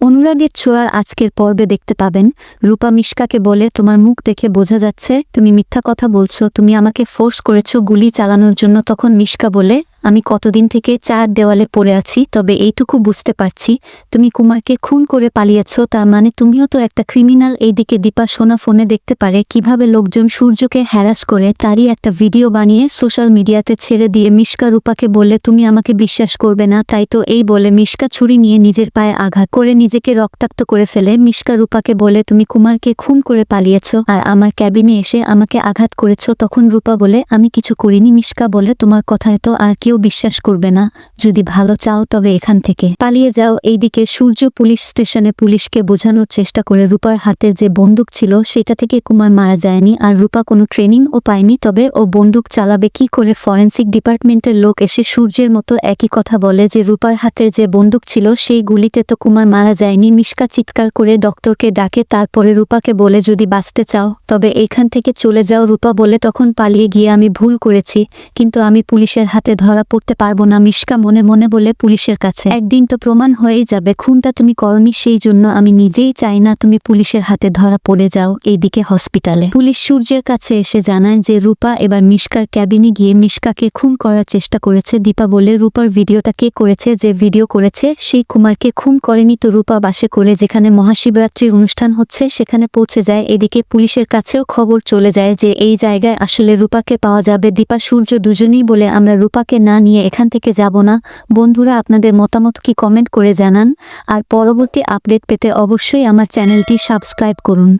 অনুরাগের ছোঁয়ার আজকের পর্বে দেখতে পাবেন, রূপা মিশকাকে বলে, তোমার মুখ দেখে বোঝা যাচ্ছে, তুমি মিথ্যা কথা বলছো, তুমি আমাকে ফোর্স করেছ গুলি চালানোর জন্য, তখন মিশকা বলে আমি কতদিন থেকে চার দেওয়ালে পড়ে আছি, তবে এইটুকু বুঝতে পারছি। তুমি কুমারকে খুন করে পালিয়েছো, তার মানে তুমিও তো একটা ক্রিমিনাল। এইদিকে দীপা সোনা ফোনে দেখতে পারে কীভাবে লোকজন সূর্যকে হ্যারাস করে, তারই একটা ভিডিও বানিয়ে সোশ্যাল মিডিয়াতে ছেড়ে দিয়ে মিশকা রূপাকে বলে তুমি আমাকে বিশ্বাস করবে না। তাই তো এই বলে মিশকা ছুরি নিয়ে নিজের পায়ে আঘাত করে নিজেকে রক্তাক্ত করে ফেলে। মিশকা রূপাকে বলে, তুমি কুমারকে খুন করে পালিয়েছ আর আমার ক্যাবিনে এসে আমাকে আঘাত করেছ। তখন রূপা বলে, আমি কিছু করিনি। মিশকা বলে, তোমার কথায় তো আর কেউ বিশ্বাস করবে না। যদি ভালো চাও তবে এখান থেকে। পালিয়ে যাও। এইদিকে সূর্য পুলিশ স্টেশনে পুলিশকে বোঝানোর চেষ্টা করে রূপার হাতে যে বন্দুক ছিল সেটা থেকে কুমার মারা যায়নি আর রূপা কোনো ট্রেনিং ও পায়নি। তবে ও বন্দুক চালাবে কি করে ফরেন্সিক ডিপার্টমেন্টের লোক এসে সূর্যের মতো একই কথা বলে যে রূপার হাতে যে বন্দুক ছিল সেই গুলিতে তো কুমার মারা যায়নি। মিশকা চিৎকার করে ডক্টরকে ডাকে, তারপরে রূপাকে বলে, যদি বাঁচতে চাও, তবে এইখান থেকে চলে যাও। রূপা বলে, তখন পালিয়ে গিয়ে আমি ভুল করেছি, কিন্তু আমি পুলিশের হাতে ধরা পড়তে পারব না, মিশকা মনে মনে বলে পুলিশের কাছে। একদিন তো প্রমাণ হয়েই যাবে, খুনটা তুমি করনি, সেই জন্য আমি নিজেই চাই না তুমি পুলিশের হাতে ধরা পড়ে যাও এইদিকে হসপিটালে। পুলিশ সূর্যের কাছে এসে জানায় যে রূপা এবার মিশকার ক্যাবিনে গিয়ে মিশকাকে খুন করার চেষ্টা করেছে। দীপা বলে, রূপার ভিডিওটা কে করেছে, যে ভিডিও করেছে, সেই কুমারকে খুন করেনি তো রূপা বাসে করে যেখানে মহাশিবরাত্রির অনুষ্ঠান হচ্ছে, সেখানে পৌঁছে যায়। এদিকে পুলিশের কাছেও খবর চলে যায় যে এই জায়গায় আসলে রূপাকে পাওয়া যাবে। দীপা, সূর্য দুজনেই বলে, আমরা রূপাকে না নিয়ে এখান থেকে যাব না। বন্ধুরা, আপনাদের মতামত কি কমেন্ট করে জানান। আর পরবর্তী আপডেট পেতে অবশ্যই আমার চ্যানেলটি সাবস্ক্রাইব করুন।